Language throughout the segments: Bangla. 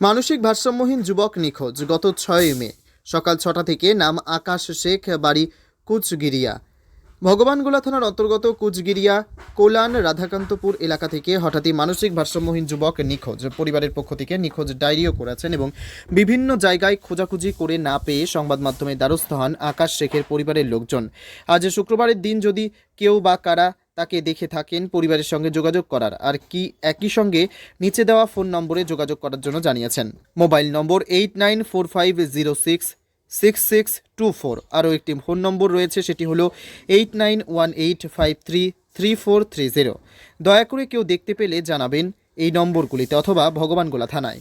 মানসিক ভারসাম্যহীন যুবক নিখোঁজ গত ছয়ই মে। সকাল ছটা থেকে নাম আকাশ শেখ, বাড়ি কুচগিরিয়া। ভগবানগোলা থানার অন্তর্গত কুচগিরিয়া, কোলান, রাধাকান্তপুর এলাকা থেকে হঠাৎই মানসিক ভারসাম্যহীন যুবক নিখোঁজ। পরিবারের পক্ষ থেকে নিখোঁজ ডায়েরিও করেছেন এবং বিভিন্ন জায়গায় খোঁজাখুঁজি করে না পেয়ে সংবাদ মাধ্যমে দ্বারস্থ হন আকাশ শেখের পরিবারের লোকজন। আজ শুক্রবারের দিন যদি কেউ বা কারা তাকে দেখে থাকেন পরিবারের সঙ্গে যোগাযোগ করার। আর কি একই সঙ্গে নিচে দেওয়া ফোন নম্বরে যোগাযোগ করার জন্য জানিয়েছেন। Mobile number eight nine four five zero six six six two four. আরও একটি ফোন নম্বর রয়েছে, সেটি হলো eight nine one eight five three three four three zero. দয়া করে কেউ দেখতে পেলে জানাবেন এই নম্বরগুলিতে অথবা ভগবানগোলা থানায়।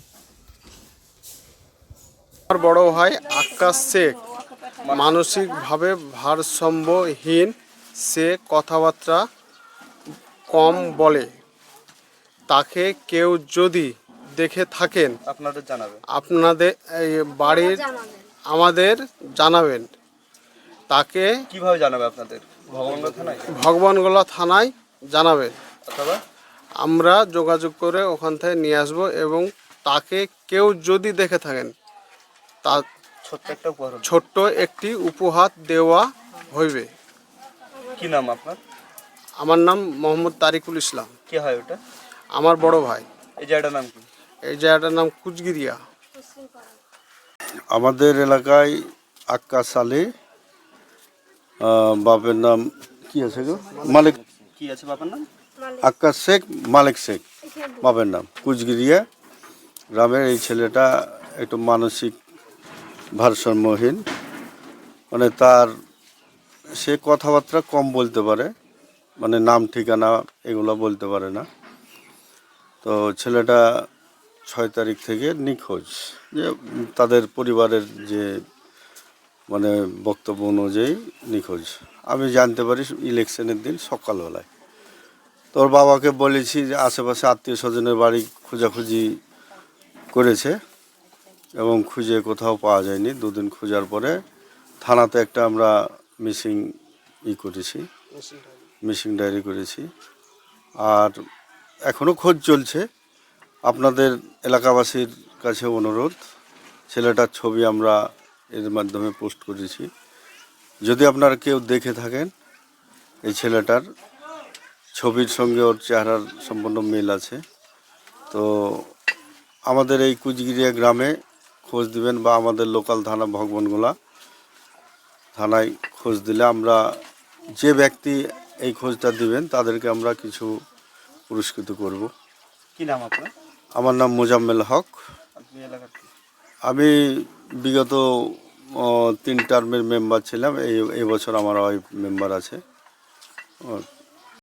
বড় ভাই আকাশ শেখ, মানসিকভাবে ভারসাম্যহীন, সে কথাবার্তা কম বলে। তাকে কেউ যদি দেখে থাকেন আপনাদের জানাবে আপনাদের এই বাড়ির আমাদের জানাবেন। তাকে কীভাবে জানাবে আপনাদের? ভগবানগঞ্জ থানায়? ভগবানগোলা থানায় জানাবেন। অথবা? আমরা যোগাযোগ করে ওখান থেকে নিয়ে আসব এবং তাকে কেউ যদি দেখে থাকেন তা ছোট্ট একটা উপহার ছোট্ট একটি উপহার দেওয়া হইবে। কি নাম আপনার? আমার নাম মোহাম্মদ তারিকুল ইসলাম। কি হয় ওটা? আমার বড় ভাই। এই জায়গাটার নাম কি? এই জায়গাটার নাম কুচগিরিয়া। আমাদের এলাকায় আক্কাস আলী আহ, বাপের নাম কি আছে গো? মালিক। কি আছে বাবার নাম? আক্কাস শেখ মালিক শেখ বাপের নাম কুচগিরিয়া গ্রামের এই ছেলেটা একটু মানসিক ভারসাম্যহীন। মানে তার সে কথাবার্তা কম বলতে পারে। মানে নাম, ঠিকানা এগুলো বলতে পারে না। তো ছেলেটা ছয় তারিখ থেকে নিখোঁজ। যে তাদের পরিবারের যে মানে বক্তব্য অনুযায়ী নিখোঁজ। আমি জানতে পারি ইলেকশনের দিন সকালবেলায়। তোর বাবাকে বলেছি যে আশেপাশে আত্মীয় স্বজনের বাড়ি খোঁজাখুঁজি করেছে এবং খুঁজে কোথাও পাওয়া যায়নি। দুদিন খোঁজার পরে থানাতে একটা আমরা মিসিং ই করেছি। Missing diary. করেছি। আর এখনও খোঁজ চলছে। আপনাদের এলাকাবাসীর কাছে অনুরোধ, ছেলেটার ছবি আমরা এর মাধ্যমে পোস্ট করেছি। যদি আপনারা কেউ দেখে থাকেন, এই ছেলেটার ছবির সঙ্গে ওর চেহারার সম্পূর্ণ মিল আছে। তো আমাদের এই কুচগিরিয়া গ্রামে খোঁজ দিবেন বা আমাদের লোকাল থানা ভগবানগোলা থানায় খোঁজ দিলে আমরা যে ব্যক্তি এই খোঁজটা দিবেন তাদেরকে আমরা কিছু পুরস্কৃত করব। কি নাম আপনার? আমার নাম মোজাম্মেল হক? আমি বিগত তিন টার্মের মেম্বার ছিলাম। এই এবছর আমার ওই মেম্বার আছে। ও,